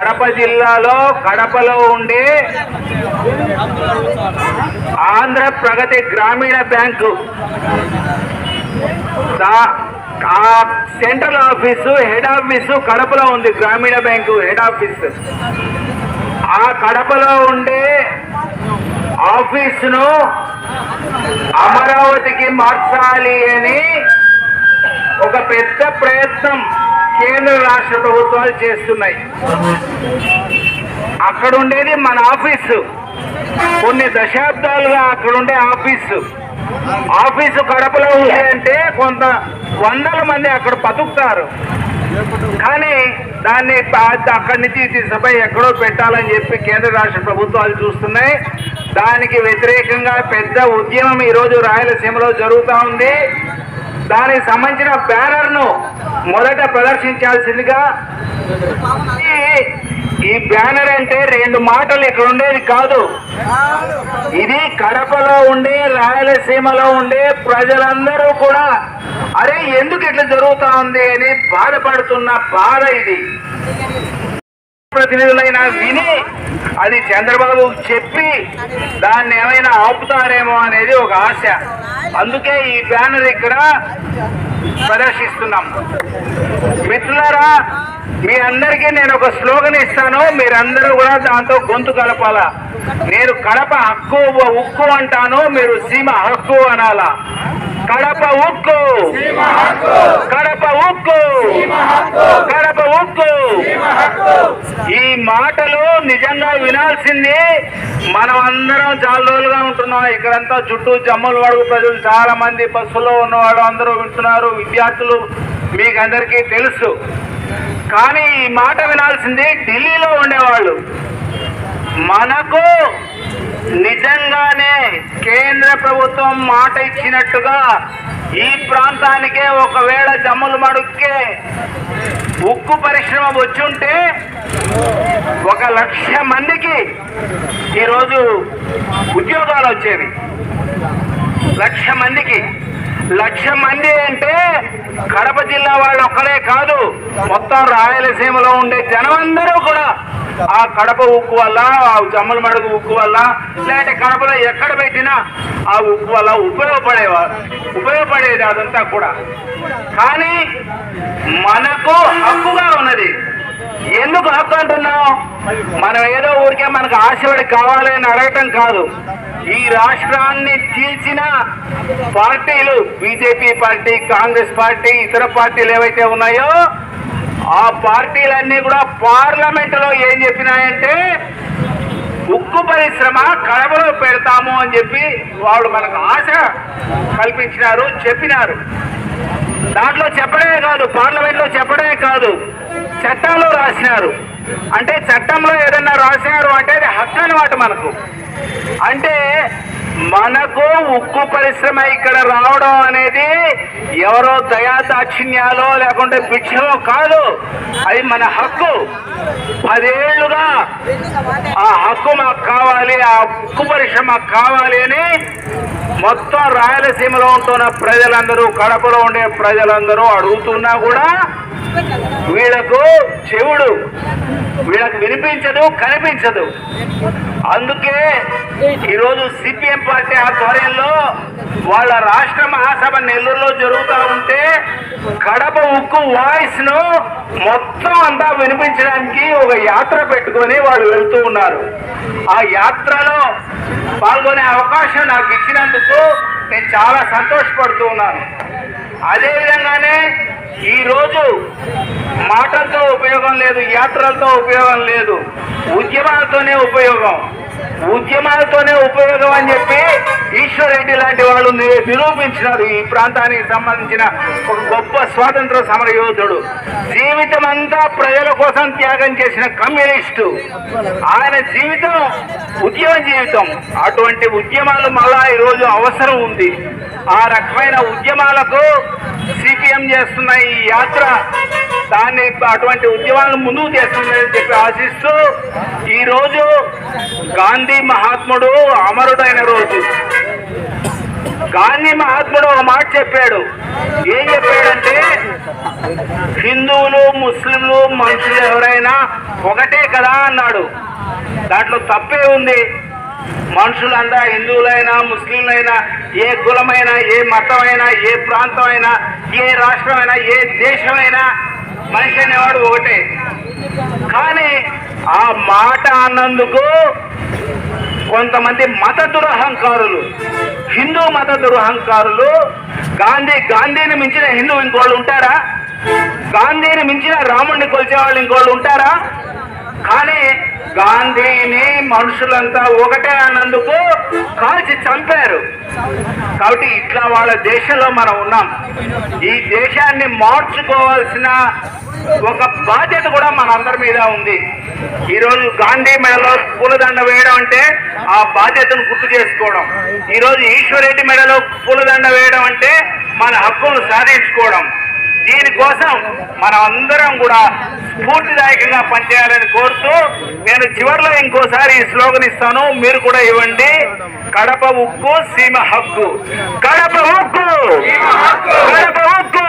కడప జిల్లాలో కడపలో ఉండే Andhra Pragathi Grameena bank. Central office head office కడపలో ఉంది గ్రామీణ బ్యాంకు హెడ్ ఆఫీసు. ఆ కడపలో ఉండే ఆఫీసును అమరావతికి మార్చాలి అని ఒక పెద్ద ప్రయత్నం. కేంద్ర రాష్ట్ర ప్రభుత్వాలు చేస్తున్నాయి. అక్కడ ఉండేది మన ఆఫీసు. కొన్ని దశాబ్దాలుగా అక్కడ ఉండే ఆఫీసు. ఆఫీసు కడపలో ఉంటాయంటే కొంత వందల మంది అక్కడ బతుకుతారు. కానీ దాన్ని అక్కడి నుంచి తీసుకుపోయి ఎక్కడో పెట్టాలని చెప్పి కేంద్ర రాష్ట్ర ప్రభుత్వాలు చూస్తున్నాయి. దానికి వ్యతిరేకంగా పెద్ద ఉద్యమం ఈరోజు రాయలసీమలో జరుగుతూ ఉంది. దానికి సంబంధించిన బ్యానర్ను మొదట ప్రదర్శించాల్సిందిగా. ఈ- బ్యానర్ అంటే రెండు మాటలు ఇక్కడ ఉండేది కాదు. ఇది కడపలో ఉండే రాయలసీమలో ఉండే ప్రజలందరూ కూడా అరే ఎందుకు ఇట్లా జరుగుతా ఉంది? అని బాధపడుతున్న బాధ ఇది. ప్రతినిధులైనా విని అది చంద్రబాబు చెప్పి దాన్ని ఏమైనా ఆపుతారేమో అనేది ఒక ఆశ. అందుకే ఈ బ్యానర్ ఇక్కడ ప్రదర్శిస్తున్నాం. మిత్రులారా మీ అందరికీ నేను ఒక స్లోగన్ ఇస్తాను. మీరందరూ కూడా దాంతో గొంతు కలపాలా. నేను కడప హక్కు ఉక్కు అంటాను. మీరు సీమ హక్కు అనాలా. కడప ఉక్కు కడప ఉక్కు కడప ఉక్కు ఈ మాటలు నిజంగా వినాల్సింది మనం అందరం చాలా రోజులుగా ఉంటున్నాం. ఇక్కడంతా చుట్టూ జమ్మల వడుగు ప్రజలు చాలా మంది బస్సులో ఉన్నవాడు అందరూ వింటున్నారు. విద్యార్థులు మీకు అందరికీ తెలుసు. కానీ ఈ మాట వినాల్సింది ఢిల్లీలో ఉండేవాళ్ళు. మనకు నిజంగానే కేంద్ర ప్రభుత్వం మాట ఇచ్చినట్టుగా ఈ ప్రాంతానికే ఒకవేళ జమ్ములు మడుక్కే ఉక్కు పరిశ్రమ వచ్చుంటే ఒక లక్ష మందికి ఈరోజు ఉద్యోగాలు వచ్చేవి. లక్ష మందికి. లక్ష మంది అంటే కడప జిల్లా వాళ్ళు ఒక్కడే కాదు మొత్తం రాయలసీమలో ఉండే జనమందరూ కూడా ఆ కడప ఉక్కు వల్ల ఆ జమ్మల మడుగు ఉక్కు వల్ల లేదంటే కడపలో ఎక్కడ పెట్టినా ఆ ఉక్కు వల్ల ఉపయోగపడేవారు ఉపయోగపడేది అదంతా కూడా. కానీ మనకు హక్కుగా ఉన్నది ఎందుకు ఆపుకుంటున్నాం మనం ఏదో ఊరికే మనకు ఆశపడి కావాలి అని అడగటం కాదు. ఈ రాష్ట్రాన్ని చీల్చిన పార్టీలు బీజేపీ పార్టీ కాంగ్రెస్ పార్టీ ఇతర పార్టీలు ఏవైతే ఉన్నాయో ఆ పార్టీలన్నీ కూడా పార్లమెంట్లో ఏం చెప్పినాయంటే ఉక్కు పరిశ్రమ కడపలో పెడతాము అని చెప్పి వాళ్ళు మనకు ఆశ కల్పించినారు చెప్పినారు. దాంట్లో చెప్పడమే కాదు పార్లమెంట్లో చెప్పడమే కాదు. చట్టంలో రాసినారు. అంటే చట్టంలో ఏదన్నా రాసినారు అంటే అది హక్కు అనమాట మనకు. అంటే మనకు ఉక్కు పరిశ్రమ ఇక్కడ రావడం అనేది ఎవరో దయా దాక్షిణ్యాలో లేకుంటే భిక్షలో కాదు. అది మన హక్కు. పదేళ్ళుగా ఆ హక్కు మాకు కావాలి ఆ ఉక్కు పరిశ్రమ మాకు కావాలి అని మొత్తం రాయలసీమలో ఉంటున్న ప్రజలందరూ కడపలో ఉండే ప్రజలందరూ అడుగుతున్నా కూడా వీళ్ళకు చెవుడు వీళ్ళకు వినిపించదు కనిపించదు. అందుకే ఈరోజు సిపిఎం పార్టీ ఆధ్వర్యంలో వాళ్ళ రాష్ట్ర మహాసభ నెల్లూరులో జరుగుతూ ఉంటే కడప ఉక్కు వాయిస్ను మొత్తం అంతా వినిపించడానికి ఒక యాత్ర పెట్టుకొని వాళ్ళు వెళ్తూ ఉన్నారు. ఆ యాత్రలో పాల్గొనే అవకాశం నాకు ఇచ్చినందుకు నేను చాలా సంతోషపడుతూ ఉన్నాను. అదే విధంగానే ఈ రోజు మాటలతో ఉపయోగం లేదు యాత్రలతో ఉపయోగం లేదు ఉద్యమాలతోనే ఉపయోగం. ఉద్యమాలతోనే ఉపయోగం అని చెప్పి ఈశ్వరెడ్డి లాంటి వాళ్ళు నిరూపించినారు. ఈ ప్రాంతానికి సంబంధించిన ఒక గొప్ప స్వాతంత్ర సమర యోధుడు. జీవితం అంతా ప్రజల కోసం త్యాగం చేసిన కమ్యూనిస్టు. ఆయన జీవితం ఉద్యమ జీవితం. అటువంటి ఉద్యమాలు మళ్ళా ఈరోజు అవసరం ఉంది. ఆ రకమైన ఉద్యమాలకు సిపిఎం చేస్తున్న ఈ యాత్ర దాన్ని అటువంటి ఉద్యమాలను ముందుకు చేస్తుందని చెప్పి ఆశిస్తూ ఈరోజు గాంధీ మహాత్ముడు అమరుడైన రోజు. గాంధీ మహాత్ముడు ఒక మాట చెప్పాడు. ఏం చెప్పాడంటే హిందువులు ముస్లింలు మనుషులు ఎవరైనా ఒకటే కదా అన్నాడు. దాంట్లో తప్పే ఉంది. మనుషులంతా హిందువులైనా ముస్లింలైనా ఏ కులమైనా ఏ మతమైనా ఏ ప్రాంతమైనా ఏ రాష్ట్రమైనా ఏ దేశమైనా మనిషి అనేవాడు ఒకటే. కానీ ఆ మాట అన్నందుకు కొంతమంది మత దురహంకారులు హిందూ మత దురహంకారులు గాంధీ గాంధీని మించిన హిందూ ఇంకోళ్ళు ఉంటారా? గాంధీని మించిన రాముడిని కొలిచే వాళ్ళు ఇంకోళ్ళు ఉంటారా? కానీ గాంధీని మనుషులంతా ఒకటే అన్నందుకు కాల్చి చంపారు. కాబట్టి ఇట్లా వాళ్ళ దేశంలో మనం ఉన్నాం. ఈ దేశాన్ని మార్చుకోవాల్సిన ఒక బాధ్యత కూడా మనందరి మీద ఉంది. ఈరోజు గాంధీ మెడలో పూలదండ వేయడం అంటే ఆ బాధ్యతను గుర్తు చేసుకోవడం. ఈరోజు ఈశ్వరెడ్డి మెడలో పూలదండ వేయడం అంటే మన హక్కును సాధించుకోవడం. దీనికోసం మనం అందరం కూడా స్ఫూర్తిదాయకంగా పనిచేయాలని కోరుతూ నేను చివరిలో ఇంకోసారి ఈ స్లోగన్ ఇస్తాను. మీరు కూడా ఇవ్వండి. కడప ఉక్కు సీమ హక్కు. కడప ఉక్కు! కడప ఉక్కు!